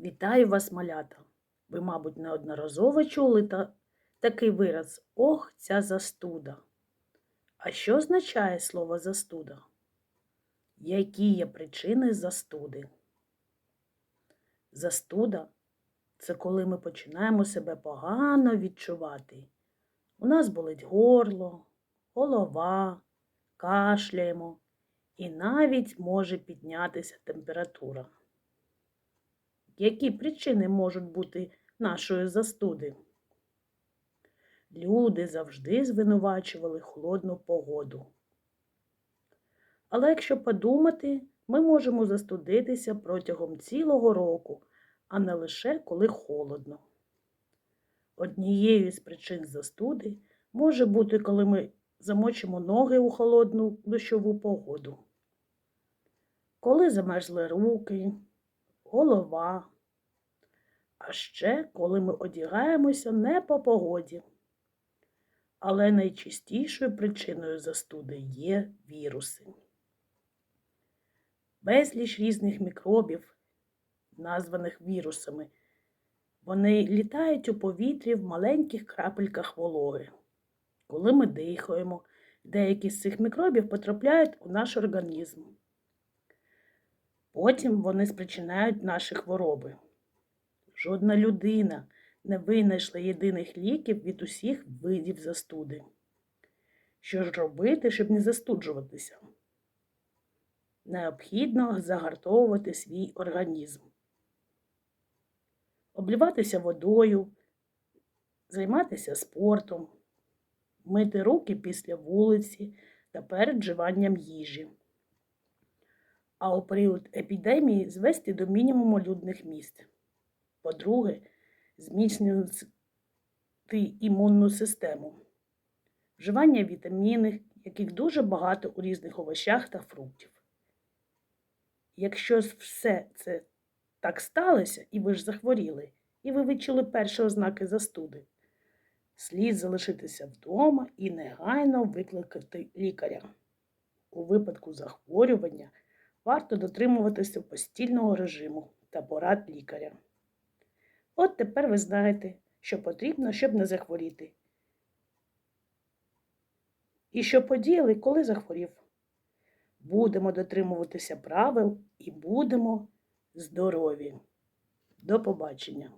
Вітаю вас, малята! Ви, мабуть, неодноразово чули та... такий вираз Ох, ця застуда. А що означає слово застуда? Які є причини застуди? Застуда це коли ми починаємо себе погано відчувати. У нас болить горло, голова, кашляємо і навіть може піднятися температура. Які причини можуть бути нашої застуди? Люди завжди звинувачували холодну погоду. Але якщо подумати, ми можемо застудитися протягом цілого року, а не лише коли холодно. Однією з причин застуди може бути, коли ми замочимо ноги у холодну дощову погоду, коли замерзли руки, голова, а ще коли ми одягаємося не по погоді. Але найчастішою причиною застуди є віруси. Безліч різних мікробів, названих вірусами, вони літають у повітрі в маленьких крапельках вологи. Коли ми дихаємо, деякі з цих мікробів потрапляють у наш організм. Потім вони спричиняють наші хвороби. Жодна людина не винайшла єдиних ліків від усіх видів застуди. Що ж робити, щоб не застуджуватися? Необхідно загартовувати свій організм, обліватися водою, займатися спортом, мити руки після вулиці та перед вживанням їжі. А у період епідемії звести до мінімуму людних місць. По-друге, зміцнювати імунну систему, вживання вітамінів, яких дуже багато у різних овочах та фруктів. Якщо все це так сталося, і ви ж захворіли, і ви відчули перші ознаки застуди, слід залишитися вдома і негайно викликати лікаря. У випадку захворювання варто дотримуватися постільного режиму та порад лікаря. От тепер ви знаєте, що потрібно, щоб не захворіти. І що подіяли, коли захворів. Будемо дотримуватися правил і будемо здорові. До побачення!